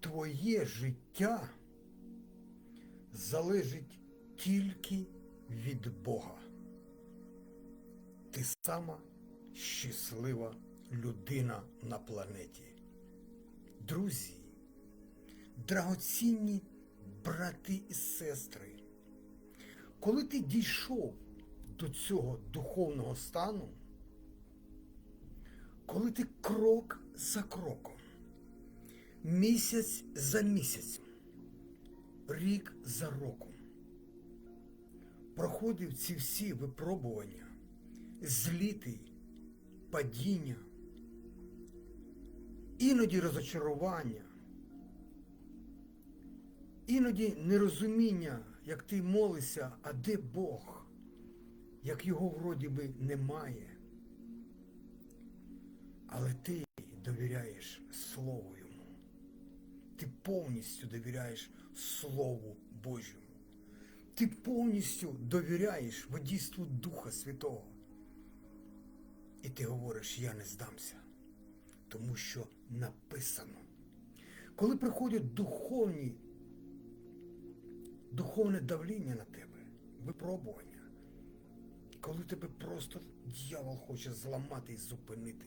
твоє життя залежить тільки від Бога. Ти сама щаслива людина на планеті. Друзі, драгоцінні брати і сестри, коли ти дійшов до цього духовного стану, коли ти крок за кроком, місяць за місяцем, рік за роком, проходив ці всі випробування, зліти, падіння, іноді розочарування, іноді нерозуміння, як ти молишся, а де Бог, як його вроді би немає. Але ти довіряєш Слову. Ти повністю довіряєш Слову Божому. Ти повністю довіряєш водійству Духа Святого. І ти говориш, я не здамся, тому що написано. Коли приходять духовні, духовне давління на тебе, випробування, коли тебе просто дьявол хоче зламати і зупинити.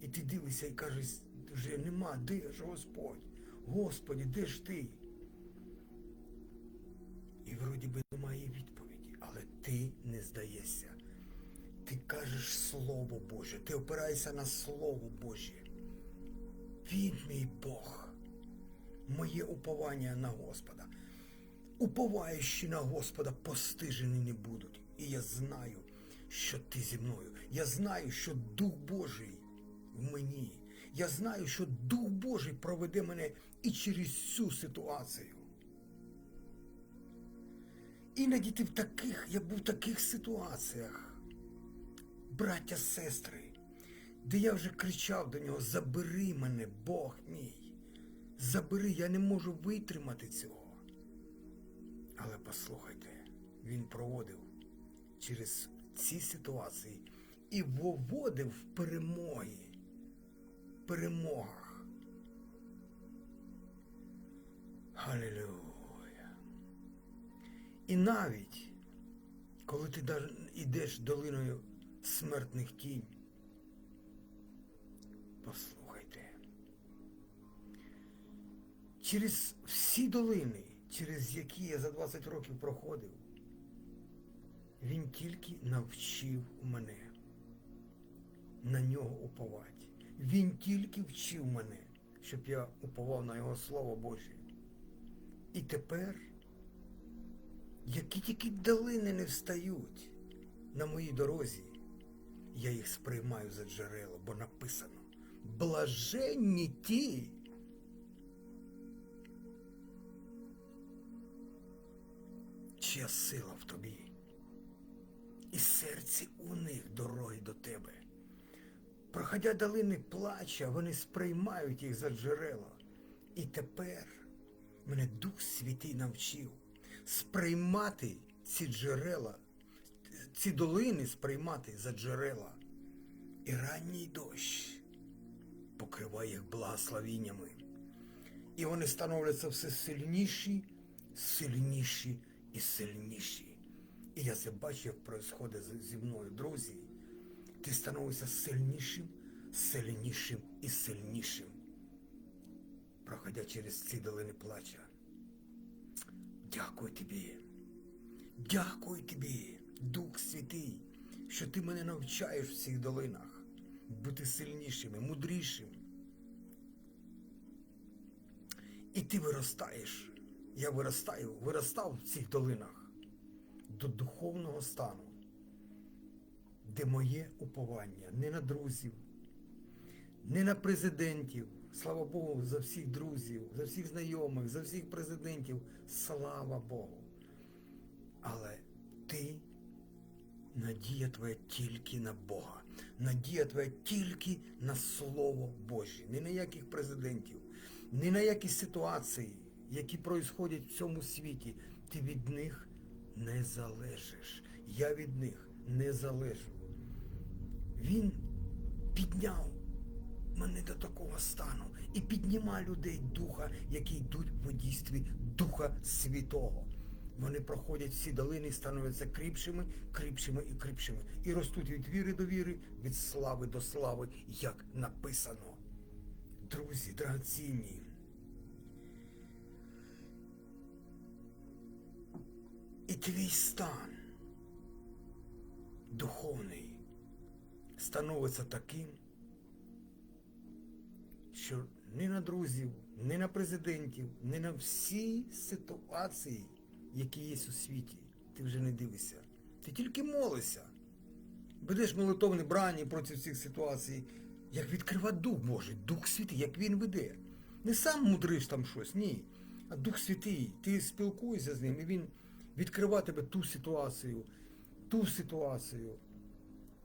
І ти дивишся і кажеш, вже нема, де ж Господь? Господі, де ж ти? І вроді би немає відповіді, але ти не здаєшся. Ти кажеш Слово Боже, ти опираєшся на Слово Боже. Він мій Бог, моє уповання на Господа. Уповаючи на Господа, постижені не будуть. І я знаю, що ти зі мною. Я знаю, що Дух Божий в мені. Я знаю, що Дух Божий проведе мене і через цю ситуацію. Іноді ти в таких, я був в таких ситуаціях, браття, сестри, де я вже кричав до нього, забери мене, Бог мій. Забери, я не можу витримати цього. Але послухайте, він проводив через ці ситуації і виводив в перемоги, перемогах. Халілюя. І навіть, коли ти йдеш долиною смертних тінь, послухайте, через всі долини, через які я за 20 років проходив, він тільки навчив мене на нього уповати. Він тільки вчив мене, щоб я уповав на Його Слово Боже. І тепер, які тільки долини не встають на моїй дорозі, я їх сприймаю за джерело, бо написано блаженні ті, чия сила в тобі, і серці у них дороги до тебе. Проходя долини плача, вони сприймають їх за джерела. І тепер мене Дух Святий навчив сприймати ці джерела, ці долини сприймати за джерела. І ранній дощ покриває їх благословіннями. І вони становляться все сильніші, сильніші і сильніші. І я це бачу, як відбувається зі мною, друзі. Ти становишся сильнішим, сильнішим і сильнішим, проходя через ці долини плача. Дякую тобі. Дякую тобі, Дух Святий, що ти мене навчаєш в цих долинах бути сильнішими, мудрішим. І ти виростаєш. Я виростаю, виростав в цих долинах до духовного стану, де моє уповання не на друзів, не на президентів. Слава Богу, за всіх друзів, за всіх знайомих, за всіх президентів. Слава Богу. Але ти, надія твоя тільки на Бога. Надія твоя тільки на Слово Боже. Не на яких президентів, не на які ситуації, які происходять в цьому світі. Ти від них не залежиш. Я від них не залежу. Він підняв мене до такого стану. і підніма людей духа, які йдуть в водійстві Духа Святого. Вони проходять всі долини, становляться кріпшими, кріпшими і кріпшими. І ростуть від віри до віри, від слави до слави, як написано. Друзі, драгоцінні. І твій стан духовний становиться таким, що ні на друзів, ні на президентів, ні на всі ситуації, які є у світі, ти вже не дивишся. Ти тільки молишся. Ведеш молитовне брання проти цих ситуацій, як відкриває Дух Божий, Дух Святий, як він веде. Не сам мудриш там щось, ні. А Дух Святий, ти спілкуєшся з ним, і він відкриває тебе ту ситуацію, ту ситуацію.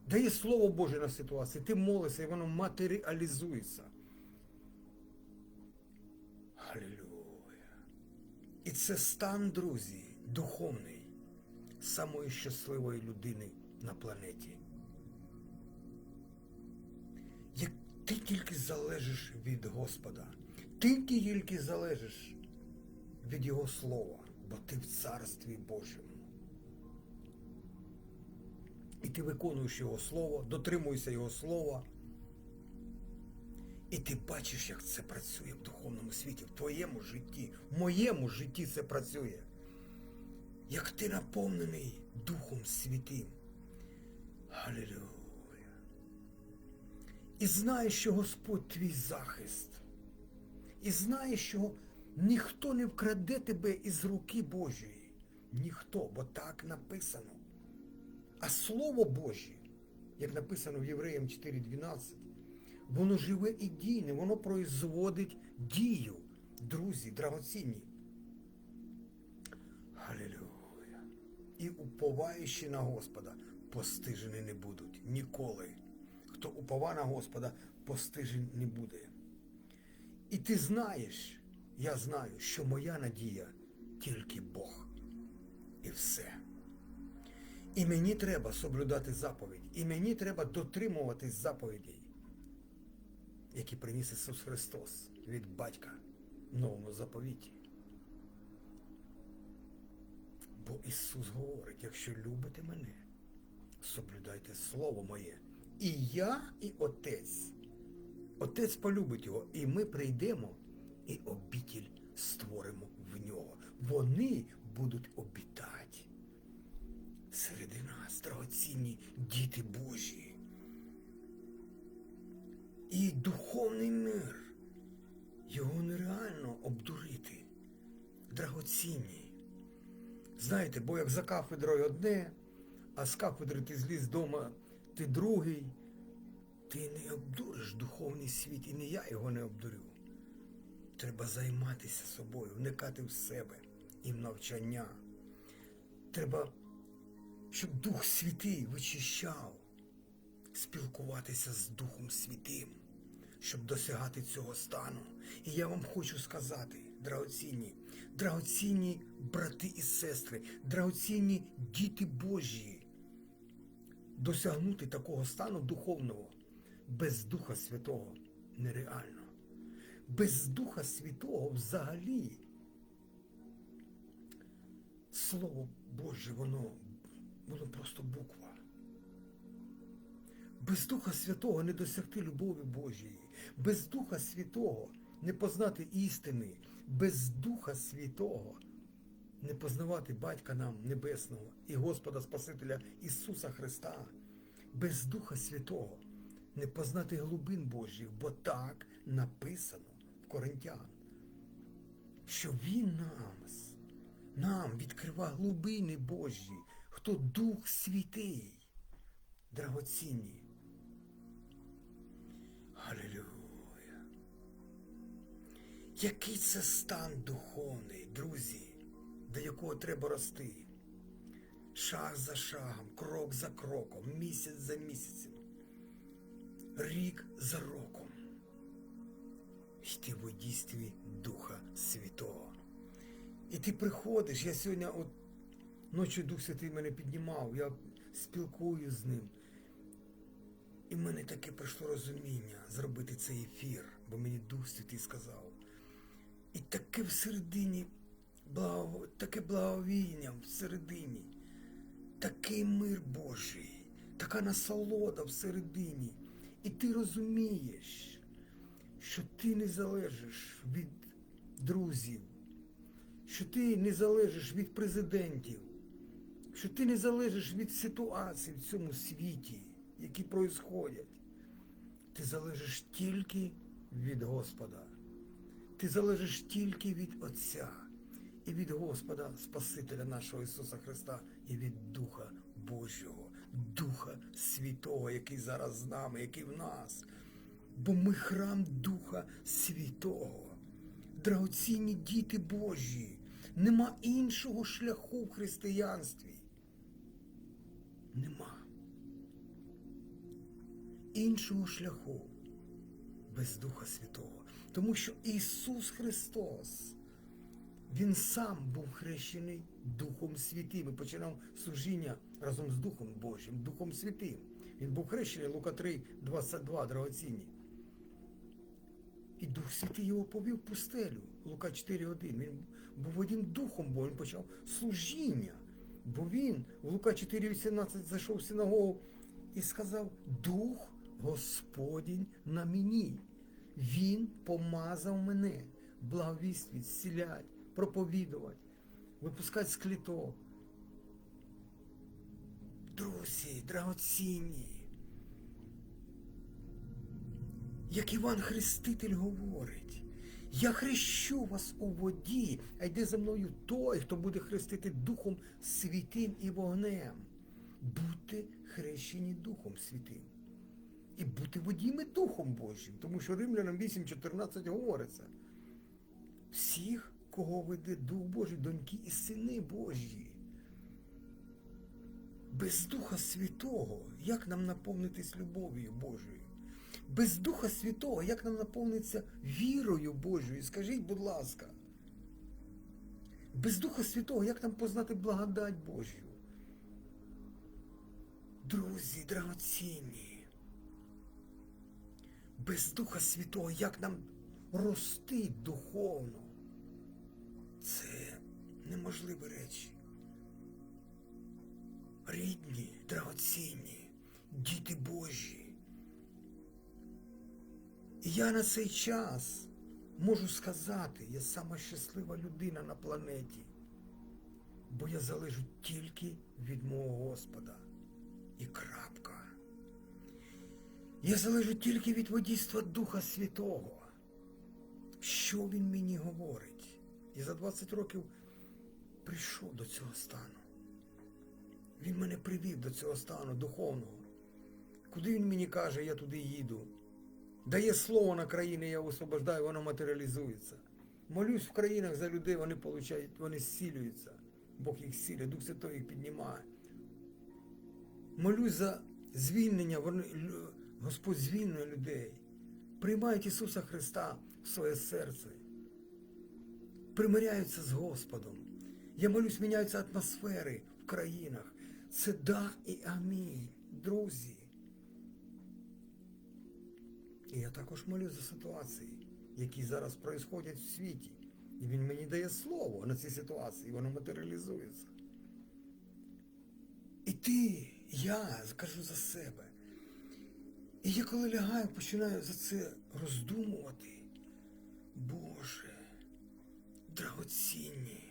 Дає Слово Боже на ситуацію, ти молишся, і воно матеріалізується. Алілуя. І це стан, друзі, духовний, самої щасливої людини на планеті. Як ти тільки залежиш від Господа, ти тільки залежиш від Його Слова, бо ти в Царстві Божому. І ти виконуєш Його Слово, дотримуєшся Його Слова. І ти бачиш, як це працює в духовному світі, в твоєму житті, в моєму житті це працює. Як ти наповнений Духом Святим. Алілуя. І знаєш, що Господь твій захист. І знаєш, що ніхто не вкраде тебе із руки Божої. Ніхто, бо так написано. А Слово Боже, як написано в Євреям 4.12, воно живе і дійне, воно производить дію. Друзі, драгоцінні. Алілуя. І уповаючи на Господа, постижені не будуть ніколи. Хто упова на Господа, постижень не буде. І ти знаєш, я знаю, що моя надія тільки Бог. І все. І мені треба соблюдати заповіді. І мені треба дотримуватись заповідей, які приніс Ісус Христос від Батька в новому заповіті. Бо Ісус говорить, якщо любите мене, соблюдайте Слово моє. І я, і Отець. Отець полюбить його, і ми прийдемо і обітіль створимо в нього. Вони будуть серед нас, драгоцінні діти Божі. І духовний мир, його нереально обдурити. Драгоцінні. Знаєте, бо як за кафедрою одне, а з кафедри ти зліз вдома, ти другий, ти не обдуриш духовний світ, і не я його не обдурю. Треба займатися собою, вникати в себе і в навчання. Треба щоб Дух Святий вичищав, спілкуватися з Духом Святим, щоб досягати цього стану. І я вам хочу сказати, драгоцінні, драгоцінні брати і сестри, драгоцінні діти Божі, досягнути такого стану духовного без Духа Святого нереально. Без Духа Святого взагалі. Слово Боже, воно воно просто буква. Без Духа Святого не досягти любові Божої, без Духа Святого не познати істини, без Духа Святого не познавати Батька нам Небесного і Господа Спасителя Ісуса Христа, без Духа Святого не познати глибин Божих, бо так написано в Коринтян, що Він нам, нам відкрива глибини Божі, хто Дух Святий, драгоцінні. Алілюя. Який це стан духовний, друзі, до якого треба рости? Шаг за шагом, крок за кроком, місяць за місяцем, рік за роком. Йти в дійстві Духа Святого. І ти приходиш, я сьогодні от Ночі Дух Святий мене піднімав, я спілкую з ним. І в мене таке прийшло розуміння зробити цей ефір, бо мені Дух Святий сказав. І таке всередині, благо, таке благовіння всередині, такий мир Божий, така насолода всередині. І ти розумієш, що ти не залежиш від друзів, що ти не залежиш від президентів, що ти не залежиш від ситуацій в цьому світі, які происходять. Ти залежиш тільки від Господа. Ти залежиш тільки від Отця і від Господа, Спасителя нашого Ісуса Христа, і від Духа Божого, Духа Святого, який зараз з нами, який в нас. Бо ми храм Духа Святого. Драгоцінні діти Божі. Нема іншого шляху в християнстві. Нема. Іншого шляху без Духа Святого. Тому що Ісус Христос, Він сам був хрещений Духом Святим і починав служіння разом з Духом Божим, Духом Святим. Він був хрещений Лука 3, 22, драгоцінні. І Дух Святий його повів пустелю. Лука 4.1. Він був одним духом, бо він почав служіння. Бо він в Лука 4.18 зайшов в синагогу і сказав, Дух Господінь на мені. Він помазав мене, благовіствіть, зцілять, проповідувати, випускати з кліток. Друзі, драгоцінні. Як Іван Хреститель говорить, я хрещу вас у воді, а йде за мною той, хто буде хрестити Духом Святим і вогнем. Будьте хрещені Духом Святим. І бути водіми Духом Божим, тому що Римлянам 8.14 говориться. Всіх, кого веде Дух Божий, доньки і сини Божі. Без Духа Святого, як нам наповнитись любов'ю Божою? Без Духа Святого, як нам наповниться вірою Божою? Скажіть, будь ласка. Без Духа Святого, як нам познати благодать Божю? Друзі, драгоцінні. Без Духа Святого, як нам рости духовно? Це неможливі речі. Рідні, драгоцінні, діти Божі. Я на цей час можу сказати, я сама щаслива людина на планеті, бо я залежу тільки від мого Господа. І крапка. Я залежу тільки від водійства Духа Святого. Що він мені говорить? І за 20 років прийшов до цього стану. Він мене привів до цього стану духовного. Куди він мені каже, я туди їду. Дає слово на країни, я освобождаю, воно матеріалізується. Молюсь в країнах за людей, вони получають, вони зцілюються. Бог їх зцілює, Дух Святой їх піднімає. Молюсь за звільнення, Господь звільнює людей. Приймають Ісуса Христа в своє серце. Примиряються з Господом. Я молюсь, міняються атмосфери в країнах. Це да і амінь, друзі. І я також молюсь за ситуації, які зараз происходять в світі. І він мені дає слово на ці ситуації, воно матеріалізується. І ти, я кажу за себе. І я коли лягаю, починаю за це роздумувати. Боже, драгоцінні,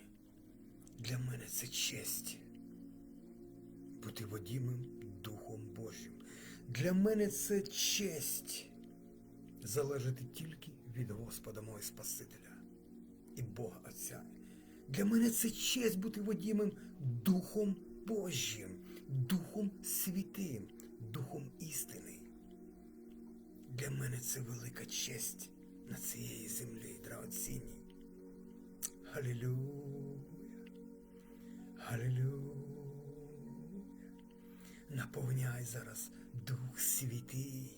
для мене це честь бути водімим Духом Божим. Для мене це честь залежати тільки від Господа мого Спасителя і Бога Отця. Для мене це честь бути водімим Духом Божим, Духом Святим, Духом істини. Для мене це велика честь на цієї землі, драгоцінній. Халілюя. Халілюя. Наповняй зараз Дух Святий,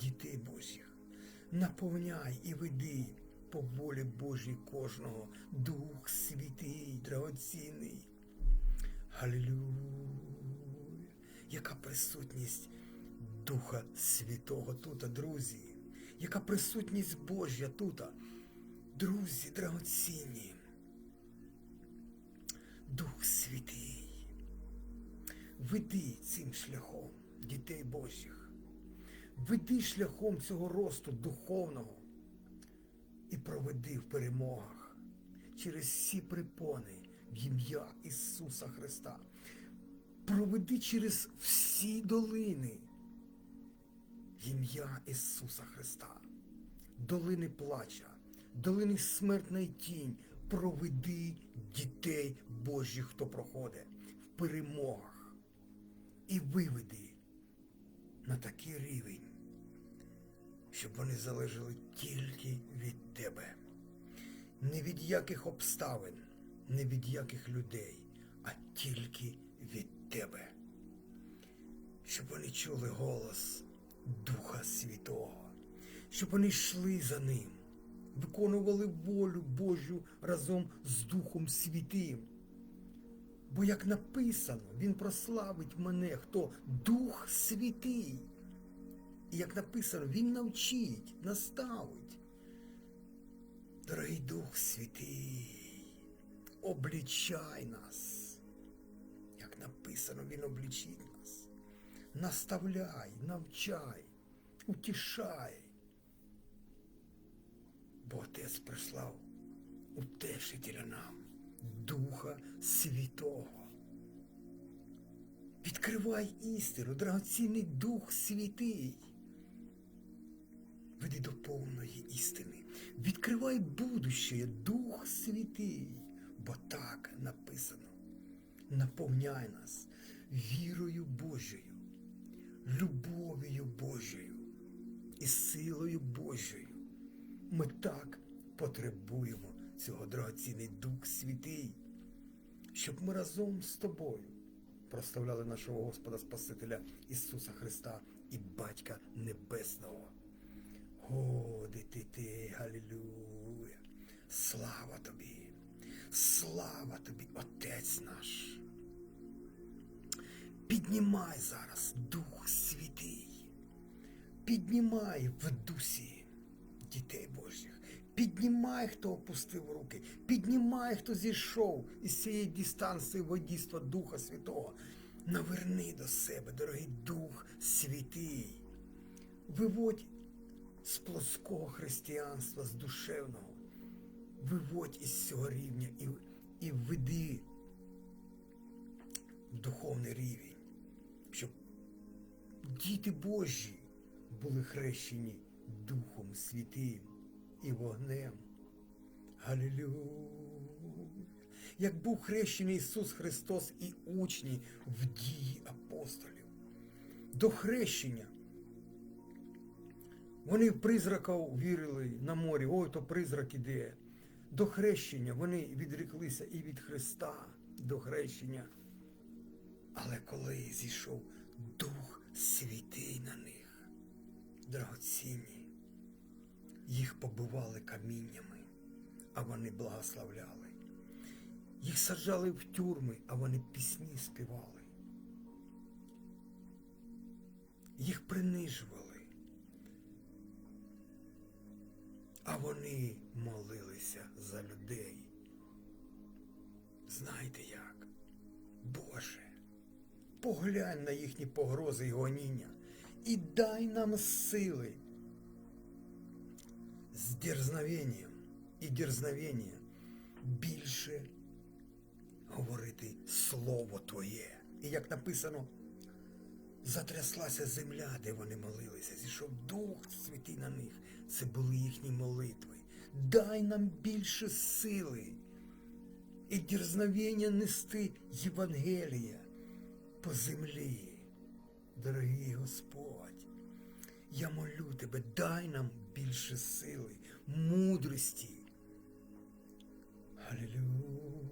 дітей Божих. Наповняй і веди по волі Божій кожного. Дух Святий, драгоцінний. Халілюя. Яка присутність Духа Святого тут, друзі, яка присутність Божя тут. Друзі, драгоцінні. Дух Святий, веди цим шляхом дітей Божих, веди шляхом цього росту духовного і проведи в перемогах через всі препони в ім'я Ісуса Христа. Проведи через всі долини в ім'я Ісуса Христа. Долини плача, долини смертної тінь. Проведи дітей Божих, хто проходить в перемогах. І виведи на такий рівень, щоб вони залежали тільки від тебе. Не від яких обставин, не від яких людей, а тільки від тебе. Щоб вони чули голос Духа Святого, щоб вони йшли за ним, виконували волю Божу разом з Духом Святим. Бо як написано, Він прославить мене, хто Дух Святий. І як написано, Він навчить, наставить. Дорогий Дух Святий, облічай нас. Як написано, Він облічить нас. Наставляй, навчай, утішай. Бо Отець прислав утешителя нам, Духа Святого. Відкривай істину, драгоцінний Дух Святий. Веди до повної істини. Відкривай будуще, Дух Святий, бо так написано. Наповняй нас вірою Божою, любов'ю Божою і силою Божою. Ми так потребуємо цього драгоцінний Дух Святий, щоб ми разом з тобою прославляли нашого Господа Спасителя Ісуса Христа і Батька Небесного. Годи ти ти, Галілуя! Слава тобі! Слава тобі, Отець наш! Піднімай зараз Дух Святий, піднімай в дусі дітей Божих, піднімай, хто опустив руки, піднімай, хто зійшов із цієї дистанції водійства Духа Святого. Наверни до себе, дорогий Дух Святий. Виводь з плоского християнства, з душевного. Виводь із цього рівня і, і введи в духовний рівень, щоб діти Божі були хрещені Духом Святим і вогнем. Галілюя! Як був хрещений Ісус Христос і учні в дії апостолів. До хрещення вони в призраків вірили на морі, ой, то призрак іде. До хрещення вони відреклися і від Христа до хрещення. Але коли зійшов Дух Святий на них, драгоцінні, їх побивали каміннями, а вони благословляли. Їх саджали в тюрми, а вони пісні співали. Їх принижували. А вони молилися за людей. Знаєте як? Боже, поглянь на їхні погрози і гоніння і дай нам сили з дерзновенням і дерзновення більше говорити Слово Твоє. І як написано, затряслася земля, де вони молилися, зійшов Дух Святий на них. Це були їхні молитви. Дай нам більше сили і дерзновення нести Євангелія по землі. Дорогий Господь, я молю тебе, дай нам більше сили, мудрості. Алілюя,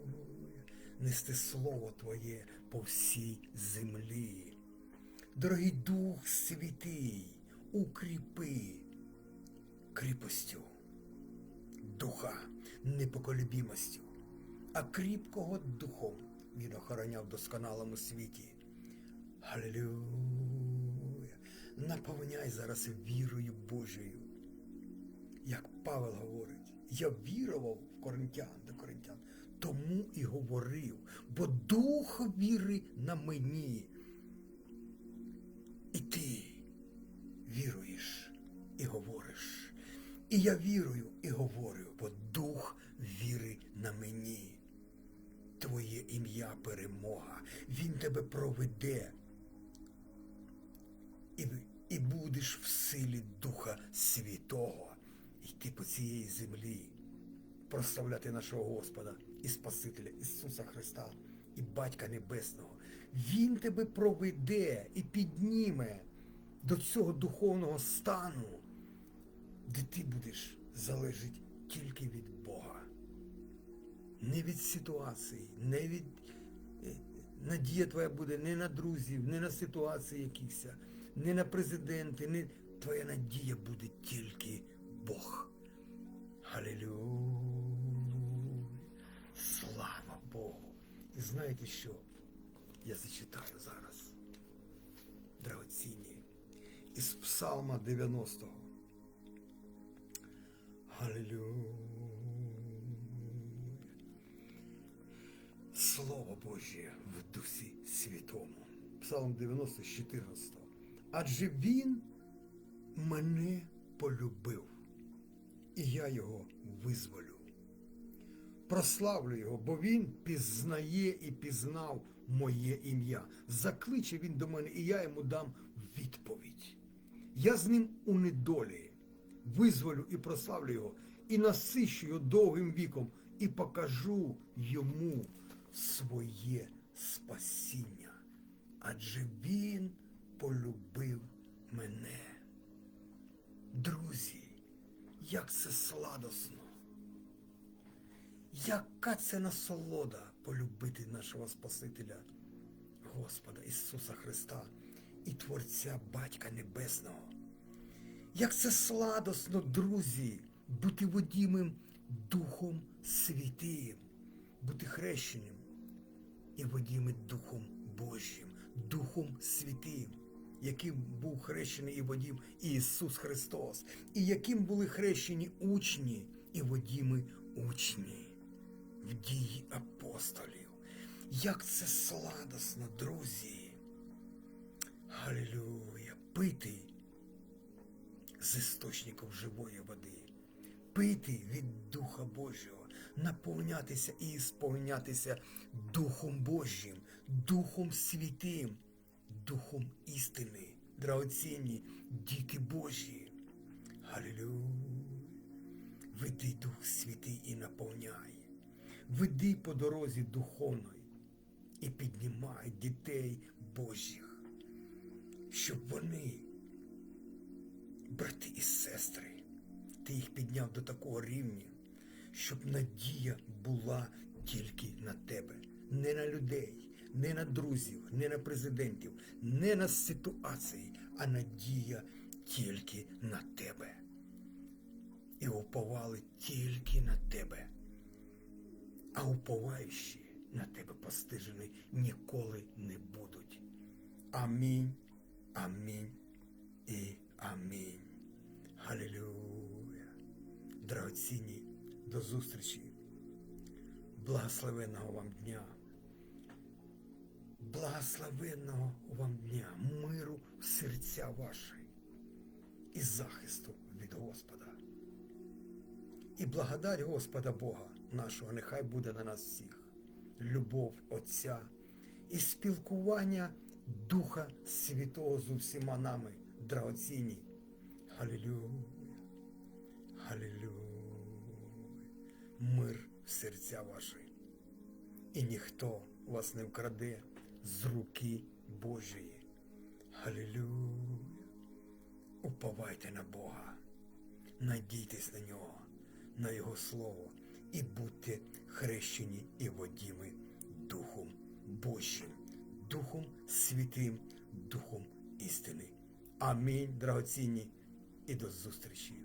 нести Слово Твоє по всій землі. Дорогий Дух Святий, укріпи кріпостю, духа непоколебімостю, а кріпкого духом він охороняв в досконалому світі. Алілюя! наповняй зараз вірою Божою. Як Павел говорить, я вірував в коринтян до коринтян, тому і говорив, бо дух віри на мені. І ти віруєш і говориш. І я вірую і говорю, бо дух віри на мені. Твоє ім'я перемога. Він тебе проведе. І, і будеш в силі Духа Святого йти по цієї землі, прославляти нашого Господа і Спасителя Ісуса Христа і Батька Небесного. Він тебе проведе і підніме до цього духовного стану, де ти будеш залежати тільки від Бога. Не від ситуації, не від е, надія твоя буде не на друзів, не на ситуації якихось, не на президенти, не твоя надія буде тільки Бог. Халилюя. Слава Богу. І знаєте що? Я зачитаю зараз. Драгоцінні. Із Псалма 90-го. Халилюя. Слово Божє в Дусі Святому. Псалм 90, 14. Адже Він мене полюбив, і я його визволю. Прославлю його, бо він пізнає і пізнав моє ім'я. Закличе він до мене, і я йому дам відповідь. Я з ним у недолі, визволю і прославлю його, і насищу його довгим віком, і покажу йому своє спасіння. Адже він полюбив мене. Друзі, як це сладосно! Яка це насолода полюбити нашого Спасителя, Господа Ісуса Христа і Творця Батька Небесного. Як це сладосно, друзі, бути водімим Духом Святим, бути хрещеним і водімим Духом Божим, Духом Святим, яким був хрещений і водім Ісус Христос, і яким були хрещені учні і водіми учні в дії апостолів. Як це сладосно, друзі. Халілюя. Пити з істочників живої води, пити від Духа Божого, наповнятися і сповнятися Духом Божим, Духом Святим, Духом істини, драгоцінні діти Божі. Халілюя. Веди Дух Святий і наповняй. Веди по дорозі духовної і піднімай дітей Божих, щоб вони, брати і сестри, ти їх підняв до такого рівня, щоб надія була тільки на тебе, не на людей, не на друзів, не на президентів, не на ситуації, а надія тільки на тебе. І уповали тільки на тебе а уповаючі на тебе постижені ніколи не будуть. Амінь, амінь і амінь. Халілюя. Драгоцінні, до зустрічі. Благословенного вам дня. Благословенного вам дня, миру в серця ваші і захисту від Господа. І благодать Господа Бога нашого нехай буде на нас всіх. Любов Отця і спілкування Духа Святого з усіма нами, драгоцінні. Халілюя. Халілюя. Мир в серця ваші. І ніхто вас не вкраде з руки Божої. Халілюя. Уповайте на Бога. Надійтесь на нього, на Його Слово і будьте хрещені і водіми Духом Божим, Духом Святим, Духом істини. Амінь, драгоцінні, і до зустрічі.